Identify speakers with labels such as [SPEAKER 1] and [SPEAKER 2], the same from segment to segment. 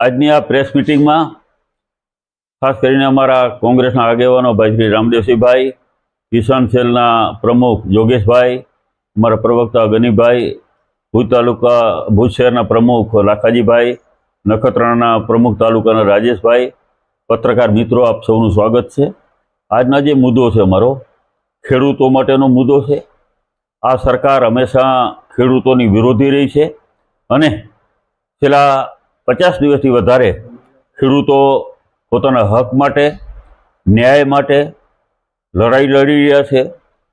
[SPEAKER 1] આજની આ પ્રેસ મિટિંગમાં ખાસ કરીને અમારા કોંગ્રેસના આગેવાનો ભાઈ શ્રી રામદેવસિંહભાઈ, કિસાન સેલના પ્રમુખ યોગેશભાઈ, અમારા પ્રવક્તા ગનીભાઈ, ભુજ તાલુકા, ભુજ શહેરના પ્રમુખ લાખાજીભાઈ નખત્રાણાના પ્રમુખ તાલુકાના રાજેશભાઈ, પત્રકાર મિત્રો, આપ સૌનું સ્વાગત છે. આજના જે મુદ્દો છે અમારો, ખેડૂતો માટેનો મુદ્દો છે. આ સરકાર હંમેશા ખેડૂતોની વિરોધી રહી છે અને છેલ્લા પચાસ દિવસથી વધારે ખેડૂતો પોતાના હક માટે, ન્યાય માટે લડાઈ લડી રહ્યા છે,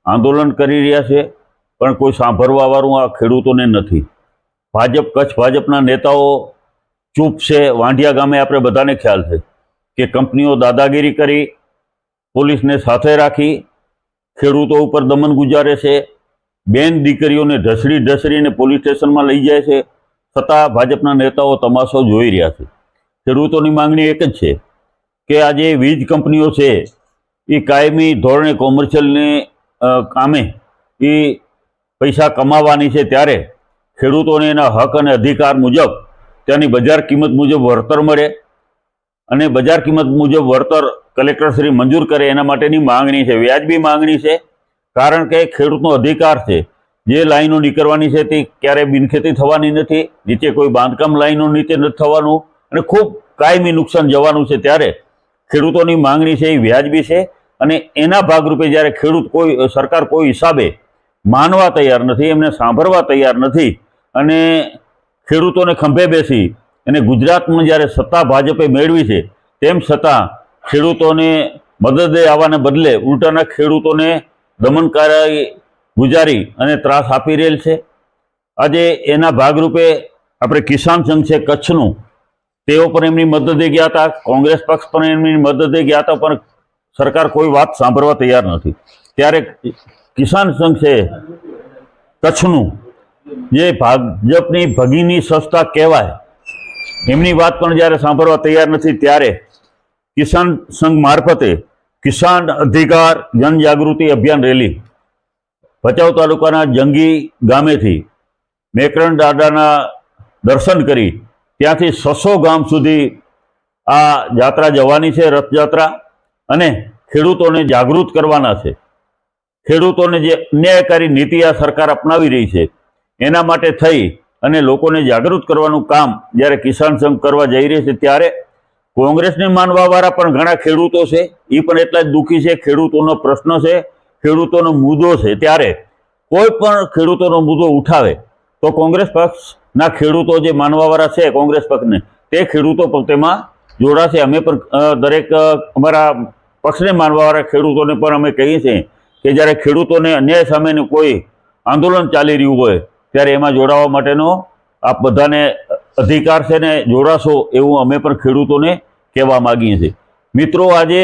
[SPEAKER 1] આંદોલન કરી રહ્યા છે, પણ કોઈ સાંભળવાવાળું આ ખેડૂતોને નથી. ભાજપ, કચ્છ ભાજપના નેતાઓ ચૂપ છે. વાંઢિયા ગામે આપણે બધાને ખ્યાલ છે કે કંપનીઓ દાદાગીરી કરી, પોલીસને સાથે રાખી, ખેડૂતો ઉપર દમન ગુજારે છે. બેન દીકરીઓને ઢસડી ઢસડીને પોલીસ સ્ટેશનમાં લઈ જાય છે. છતાં ભાજપના નેતાઓ તમાશો જોઈ રહ્યા છે. ખેડૂતોની માંગણી એક જ છે કે આજે વીજ કંપનીઓ છે એ કાયમી ધોરણે કોમર્શિયલને કામે એ પૈસા કમાવાની છે ત્યારે ખેડૂતોને એના હક અને અધિકાર મુજબ ત્યાંની બજાર કિંમત મુજબ વળતર મળે અને બજાર કિંમત મુજબ વળતર કલેક્ટરશ્રી મંજૂર કરે એના માટેની માંગણી છે, વ્યાજબી માંગણી છે. કારણ કે ખેડૂતનો અધિકાર છે જે લાઈનો નીકળવાની છે તે ક્યારેય બિનખેતી થવાની નથી. નીચે કોઈ બાંધકામ લાઈનો નીચે નથી થવાનું. અને ખૂબ કાયમી નુકસાન જવાનું છે ત્યારે ખેડૂતોની માંગણી છે એ વ્યાજબી છે. અને એના ભાગરૂપે જ્યારે ખેડૂત કોઈ, સરકાર કોઈ હિસાબે માનવા તૈયાર નથી, એમને સાંભળવા તૈયાર નથી અને ખેડૂતોને ખંભે બેસી અને ગુજરાતમાં જ્યારે સત્તા ભાજપે મેળવી છે, તેમ છતાં ખેડૂતોને મદદે આવવાને બદલે ઉલટાના ખેડૂતોને દમનકારી ગુજારી અને ત્રાસ આપી રહેલ છે. આજે એના ભાગરૂપે આપણે કિસાન સંઘ છે કચ્છનું, તેઓ પણ એમની મદદે ગયા હતા. કોંગ્રેસ પક્ષ પણ એમની મદદે ગયા હતા, પણ સરકાર કોઈ વાત સાંભળવા તૈયાર નથી. ત્યારે કિસાન સંઘ છે કચ્છનું, જે ભાજપની ભગીની સંસ્થા કહેવાય, એમની વાત પણ જ્યારે સાંભળવા તૈયાર નથી, ત્યારે કિસાન સંઘ મારફતે કિસાન અધિકાર જનજાગૃતિ અભિયાન રેલી ભચાઉ તાલુકાના જંગી ગામેથી મેકરણ દાદાના દર્શન કરી ત્યાંથી સસો ગામ સુધી આ યાત્રા જવાની છે, રથયાત્રા, અને ખેડૂતોને જાગૃત કરવાના છે. ખેડૂતોને જે અન્યાયકારી નીતિ આ સરકાર અપનાવી રહી છે, એના માટે થઈ અને લોકોને જાગૃત કરવાનું કામ જ્યારે કિસાન સંઘ કરવા જઈ રહી છે ત્યારે કોંગ્રેસને માનવાવાળા પણ ઘણા ખેડૂતો છે એ પણ એટલા જ દુઃખી છે, ખેડૂતોનો પ્રશ્ન છે ખેડૂતોનો મુદ્દો છે ત્યારે કોઈ પણ ખેડૂતોનો મુદ્દો ઉઠાવે તો કોંગ્રેસ પક્ષના ખેડૂતો જે માનવાવાળા છે કોંગ્રેસ પક્ષને, તે ખેડૂતો પણ તેમાં જોડાશે. અમે પણ દરેક અમારા પક્ષને માનવાવાળા ખેડૂતોને પણ અમે કહીએ છીએ કે જ્યારે ખેડૂતોને અન્યાય સામેનું કોઈ આંદોલન ચાલી રહ્યું હોય, ત્યારે એમાં જોડાવા માટેનો આપ બધાને અધિકાર છે ને જોડાશો એવું અમે પણ ખેડૂતોને કહેવા માગીએ છીએ. મિત્રો, આજે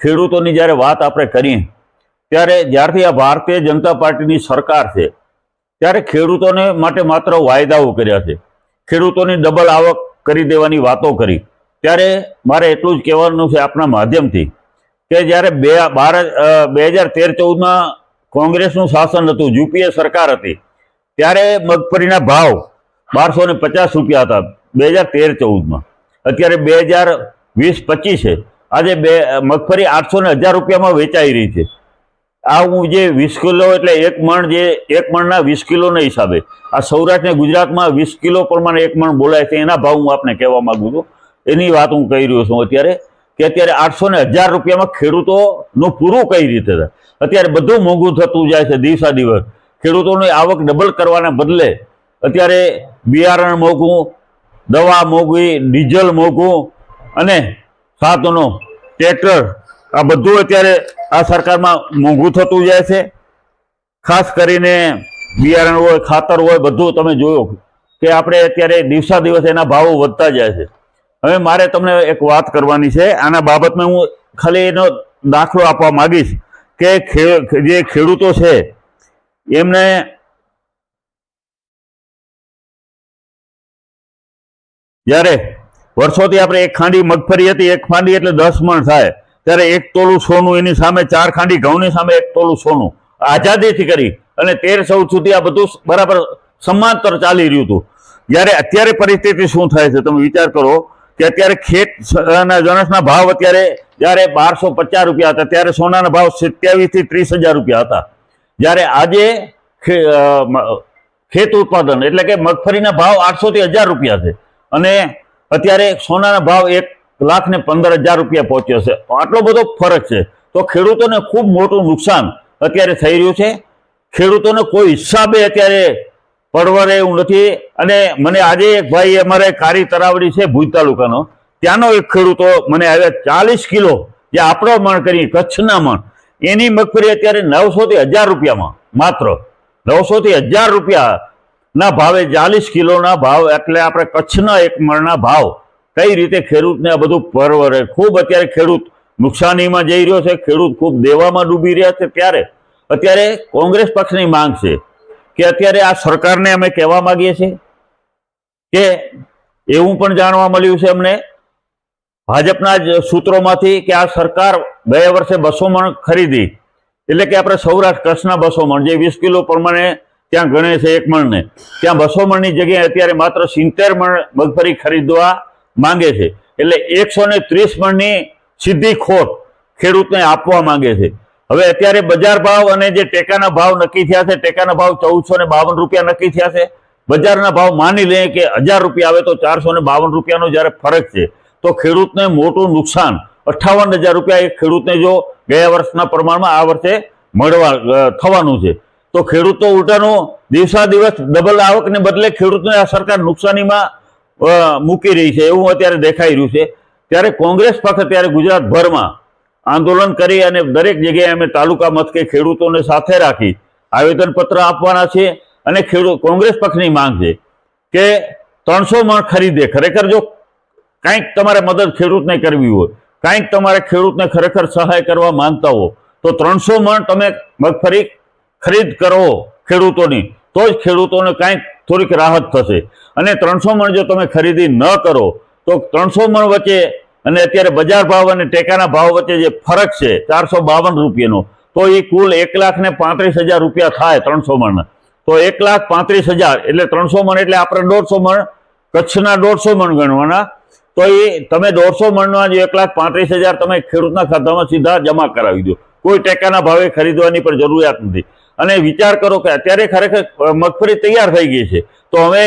[SPEAKER 1] ખેડૂતોની જ્યારે વાત આપણે કરીએ ત્યારે જ્યારથી આ ભારતીય જનતા પાર્ટીની સરકાર છે, ત્યારે ખેડૂતોને માટે માત્ર વાયદાઓ કર્યા છે. ખેડૂતોની ડબલ આવક કરી દેવાની વાતો કરી. ત્યારે મારે એટલું જ કહેવાનું છે આપના માધ્યમથી કે જ્યારે બે બાર બે હજાર તેર ચૌદમાં કોંગ્રેસનું શાસન હતું, યુપીએ સરકાર હતી, ત્યારે મગફળીના ભાવ બારસો ને પચાસ રૂપિયા હતા બે હજાર તેર ચૌદમાં. અત્યારે બે હજાર વીસ પચીસે. આજે બે મગફળી આઠસો ને હજાર રૂપિયામાં વેચાઈ રહી છે. આ હું જે વીસ કિલો એટલે એક મણ જે, એક મણના વીસ કિલોના હિસાબે, આ સૌરાષ્ટ્ર ને ગુજરાતમાં વીસ કિલો પ્રમાણે એક મણ બોલાય છે, એના ભાવ હું આપને કહેવા માગું છું. એની વાત હું કહી રહ્યો છું અત્યારે, કે અત્યારે આઠસો ને હજાર રૂપિયામાં ખેડૂતોનું પૂરું કઈ રીતે થાય? અત્યારે બધું મોંઘું થતું જાય છે દિવસા દિવસ. ખેડૂતોની આવક ડબલ કરવાના બદલે અત્યારે બિયારણ મોંઘું, દવા મોંઘી, ડીઝલ મોંઘું અને સાધનો ટ્રેક્ટર આ બધું અત્યારે આ સરકારમાં મોંઘું થતું જાય છે. ખાસ કરીને બિયારણ હોય, ખાતર હોય, બધું તમે જોયો કે આપણે અત્યારે દિવસા દિવસ એના ભાવો વધતા જાય છે. હવે મારે તમને એક વાત કરવાની છે. આના બાબતમાં હું ખાલી એનો દાખલો આપવા માંગીશ કે જે ખેડૂતો છે, એમને જ્યારે વર્ષોથી આપણે એક ખાંડી મગફળી હતી, એક ખાંડી એટલે દસ મણ થાય. ત્યારે એક તોલું સોનું એની સામે, ચાર ખાંડી ઘઉંની સામે એક તોલું સોનું. આઝાદીથી કરી અને તેર ચૌદ સુધી આ બધું બરાબર સમાંતર ચાલી રહ્યું હતું. જ્યારે અત્યારે પરિસ્થિતિ શું થાય છે, તમે વિચાર કરો કે અત્યારે ખેત જણસના ભાવ અત્યારે, જ્યારે બારસો પચાસ રૂપિયા હતા, ત્યારે સોનાના ભાવ સિત્યાવીસથી ત્રીસ હજાર રૂપિયા હતા. જ્યારે આજે ખેત ઉત્પાદન એટલે કે મગફળીના ભાવ આઠસોથી હજાર રૂપિયા છે. અને અત્યારે સોનાના ભાવ એક લાખ ને પંદર હજાર રૂપિયા પહોંચ્યો છે. આટલો બધો ફરક છે. તો ખેડૂતોને ખૂબ મોટું નુકસાન અત્યારે થઈ રહ્યું છે. ખેડૂતોને કોઈ હિસાબે અત્યારે પરવરે એવું નથી. અને મને આજે એક ભાઈ અમારે કારી તરાવડી છે ભુજ તાલુકાનો. ત્યાંનો એક ખેડૂતો મને આવ્યા ચાલીસ કિલો જે આપણો મણ કરી, કચ્છના મણ. એની મગફળી અત્યારે નવસોથી હજાર રૂપિયામાં, માત્ર. નવસોથી હજાર રૂપિયા ના ભાવે, ચાલીસ કિલોના ભાવ એટલે આપણે કચ્છના એક મણના ભાવ કઈ રીતે ખેડૂતને આ બધું પરવરે? ખૂબ અત્યારે ખેડૂત નુકસાનીમાં જઈ રહ્યો છે. ખેડૂત ખૂબ દેવામાં ડૂબી રહ્યા છે ત્યારે. અત્યારે કોંગ્રેસ પક્ષની માંગ છે કે અત્યારે આ સરકારને અમે કહેવા માંગીએ છીએ કે એવું પણ જાણવા મળ્યું છે અમને. ભાજપના જ સૂત્રોમાંથી કે આ સરકાર ગયા વર્ષે બસો મણ ખરીદી. એટલે કે આપણે સૌરાષ્ટ્ર કચ્છના બસો મણ, જે વીસ કિલો પ્રમાણે ત્યાં ગણે છે એક મણને. ત્યાં બસો મણની જગ્યાએ અત્યારે માત્ર સિત્તેર મણ મગફળી ખરીદવા માંગે છે. એટલે એકસો ને ત્રીસ મણની સીધી ખોટ ખેડૂતને આપવા માંગે છે. હવે અત્યારે બજાર ભાવ અને જે ટેકાના ભાવ નક્કી થયા છે, ટેકાના ભાવ ચૌદસો ને બાવન રૂપિયા નક્કી થયા છે. બજારના ભાવ માની લઈએ કે હજાર રૂપિયા આવે તો ચારસો ને બાવન રૂપિયાનો જ્યારે ફરક છે, તો ખેડૂતને મોટું નુકસાન અઠ્ઠાવન હજાર રૂપિયા એ ખેડૂતને જો ગયા વર્ષના પ્રમાણમાં આ વર્ષે મળવા થવાનું છે. તો ખેડૂતો ઉલટાનું દિવસા દિવસ ડબલ આવકને બદલે ખેડૂતને આ સરકાર નુકસાનીમાં મૂકી રહી છે, એવું અત્યારે દેખાઈ રહ્યું છે. ત્યારે કોંગ્રેસ પક્ષ અત્યારે ગુજરાતભરમાં આંદોલન કરી અને દરેક જગ્યાએ અમે તાલુકા મથકે ખેડૂતોને સાથે રાખી આવેદનપત્ર આપવાના છે અને ખેડૂત કોંગ્રેસ પક્ષની માંગ છે કે ત્રણસો મણ ખરીદે. ખરેખર જો કાંઈક તમારે મદદ ખેડૂતને કરવી હોય, કાંઈક તમારે ખેડૂતને ખરેખર સહાય કરવા માંગતા હો, તો ત્રણસો મણ તમે મગફળી ખરીદ કરો ખેડૂતોની. તો જ ખેડૂતોને કાંઈક થોડીક રાહત થશે. અને ત્રણસો મણ જો તમે ખરીદી ન કરો, તો ત્રણસો મણ વચ્ચે અને અત્યારે બજાર ભાવ અને ટેકાના ભાવ વચ્ચે જે ફરક છે, ચારસો બાવન રૂપિયાનો, તો એ કુલ એક લાખ ને પાંત્રીસ હજાર રૂપિયા થાય ત્રણસો મણ. તો એક લાખ પાંત્રીસ હજાર, એટલે ત્રણસો મણ એટલે આપણે દોઢસો મણ, કચ્છના દોઢસો મણ ગણવાના. તો એ તમે દોઢસો મણના જે એક લાખ પાંત્રીસ હજાર તમે ખેડૂતના ખાતામાં સીધા જમા કરાવી દો. કોઈ ટેકાના ભાવે ખરીદવાની પણ જરૂરિયાત નથી. અને વિચાર કરો કે અત્યારે ખરેખર મગફળી તૈયાર થઈ ગઈ છે, તો હવે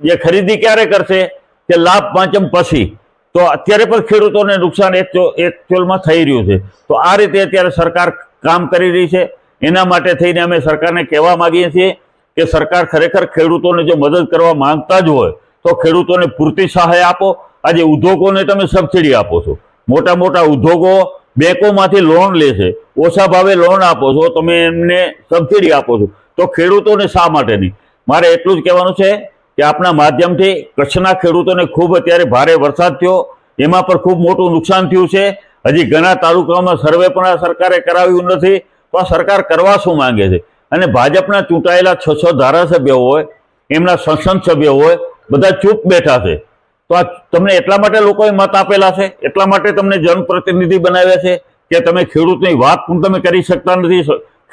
[SPEAKER 1] જે ખરીદી ક્યારે કરશે? કે લાભ પાંચમ પછી. તો અત્યારે પણ ખેડૂતોને નુકસાન એક એકચ્યુઅલમાં થઈ રહ્યું છે. તો આ રીતે અત્યારે સરકાર કામ કરી રહી છે. એના માટે થઈને અમે સરકારને કહેવા માંગીએ છીએ કે સરકાર ખરેખર ખેડૂતોને જો મદદ કરવા માંગતા જ હોય, તો ખેડૂતોને પૂરતી સહાય આપો. આજે ઉદ્યોગોને તમે સબસિડી આપો છો. મોટા મોટા ઉદ્યોગો બેંકોમાંથી લોન લે છે. ઓછા ભાવે લોન આપો છો, તમે એમને સબસિડી આપો છો. તો ખેડૂતોને શા માટે નહીં? મારે એટલું જ કહેવાનું છે કે આપણા માધ્યમથી કચ્છના ખેડૂતોને ખૂબ અત્યારે ભારે વરસાદ થયો. એમાં પણ ખૂબ મોટું નુકસાન થયું છે. હજી ઘણા તાલુકાઓમાં સર્વે પણ આ સરકારે કરાવ્યું નથી. તો આ સરકાર કરવા શું માંગે છે? અને ભાજપના ચૂંટાયેલા છ છ ધારાસભ્યો હોય, એમના સંસદ સભ્યો હોય, બધા ચૂપ બેઠા છે. તો આ તમને એટલા માટે લોકોએ મત આપેલા છે? એટલા માટે તમને જનપ્રતિનિધિ બનાવ્યા છે કે તમે ખેડૂતની વાત પણ તમે કરી શકતા નથી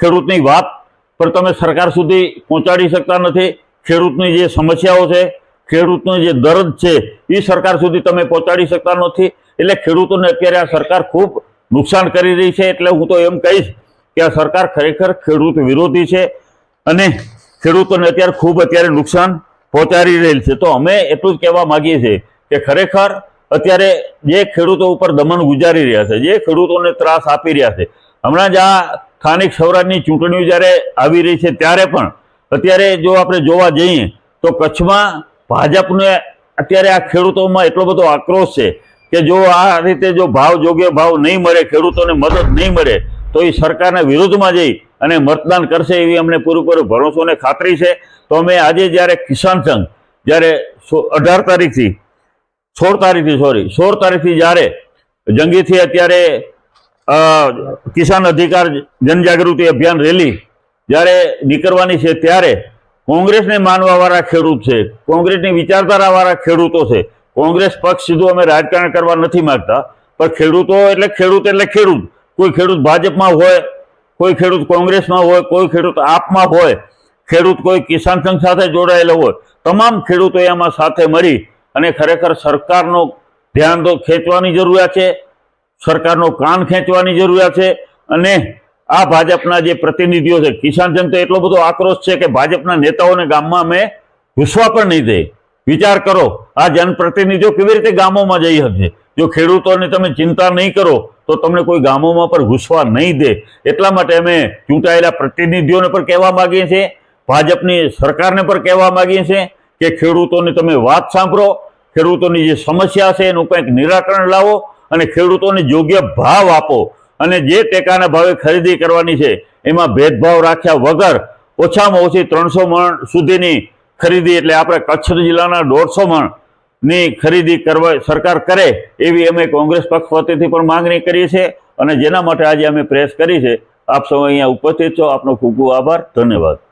[SPEAKER 1] ખેડૂતની વાત પણ તમે સરકાર સુધી પહોંચાડી શકતા નથી. ખેડૂતની જે સમસ્યાઓ છે, ખેડૂતનો જે દર્દ છે એ સરકાર સુધી તમે પહોંચાડી શકતા નથી. એટલે ખેડૂતોને અત્યારે આ સરકાર ખૂબ નુકસાન કરી રહી છે એટલે હું તો એમ કહીશ કે આ સરકાર ખરેખર ખેડૂત વિરોધી છે અને ખેડૂતોને અત્યારે ખૂબ અત્યારે નુકસાન પહોંચાડી રહેલ છે. તો અમે એટલું જ કહેવા માંગીએ છીએ કે ખરેખર અત્યારે જે ખેડૂતો ઉપર દમન ગુજારી રહ્યા છે, જે ખેડૂતોને ત્રાસ આપી રહ્યા છે, હમણાં જ આ સ્થાનિક સ્વરાજની ચૂંટણીઓ જ્યારે આવી રહી છે, ત્યારે પણ અત્યારે જો આપણે જોવા જઈએ તો કચ્છમાં ભાજપને અત્યારે આ ખેડૂતોમાં એટલો બધો આક્રોશ છે કે જો આ રીતે જો ભાવ, જોગ્ય ભાવ નહીં મળે, ખેડૂતોને મદદ નહીં મળે, તો એ સરકારના વિરુદ્ધમાં જઈ અને મતદાન કરશે એવી અમને પૂરેપૂરો ભરોસો અને ખાતરી છે. તો અમે આજે જ્યારે કિસાન સંઘ જ્યારે અઢાર તારીખથી, સોળ તારીખથી સોરી સોળ તારીખથી જ્યારે જંગીથી અત્યારે કિસાન અધિકાર જનજાગૃતિ અભિયાન રેલી જ્યારે નીકળવાની છે ત્યારે કોંગ્રેસને માનવાવાળા ખેડૂત છે, કોંગ્રેસની વિચારધારાવાળા ખેડૂતો છે. કોંગ્રેસ પક્ષ સીધું અમે રાજકારણ કરવા નથી માંગતા, પણ ખેડૂતો એટલે ખેડૂત એટલે ખેડૂત. કોઈ ખેડૂત ભાજપમાં હોય કોઈ ખેડૂત કોંગ્રેસમાં હોય, કોઈ ખેડૂત આપમાં હોય, ખેડૂત કોઈ કિસાન સંઘ સાથે જોડાયેલો હોય, તમામ ખેડૂતો એમાં સાથે મળી અને ખરેખર સરકારનો ધ્યાન તો ખેંચવાની જરૂરિયાત છે, સરકારનો કાન ખેંચવાની જરૂરિયાત છે અને આ ભાજપના જે પ્રતિનિધિઓ છે, કિસાન સંઘ તો એટલો બધો આક્રોશ છે કે ભાજપના નેતાઓને ગામમાં અમે ઘૂસવા પણ નહીં દે વિચાર કરો, આ જનપ્રતિનિધિઓ કેવી રીતે ગામોમાં જઈ શકશે જો ખેડૂતોની તમે ચિંતા નહીં કરો તો તમને કોઈ ગામોમાં પણ ઘૂસવા નહીં દે. એટલા માટે અમે ચૂંટાયેલા પ્રતિનિધિઓને પણ કહેવા માંગીએ છીએ, ભાજપની સરકારને પણ કહેવા માંગીએ છીએ કે ખેડૂતોની તમે વાત સાંભળો. ખેડૂતોની જે સમસ્યા છે એનું કંઈક નિરાકરણ લાવો અને ખેડૂતોને યોગ્ય ભાવ આપો. અને જે ટેકાના ભાવે ખરીદી કરવાની છે, એમાં ભેદભાવ રાખ્યા વગર ઓછામાં ઓછી ત્રણસો મણ સુધીની ખરીદી, એટલે આપણે કચ્છ જિલ્લાના દોઢસો મણ ની ખરીદી કરવા સરકાર કરે એવી અમે કોંગ્રેસ પક્ષ વતીથી પણ માંગણી કરીએ છીએ અને જેના માટે આજે અમે પ્રેસ કરી છે. આપ સૌ અહીંયા ઉપસ્થિત છો. આપનો ખૂબ ખૂબ આભાર. ધન્યવાદ.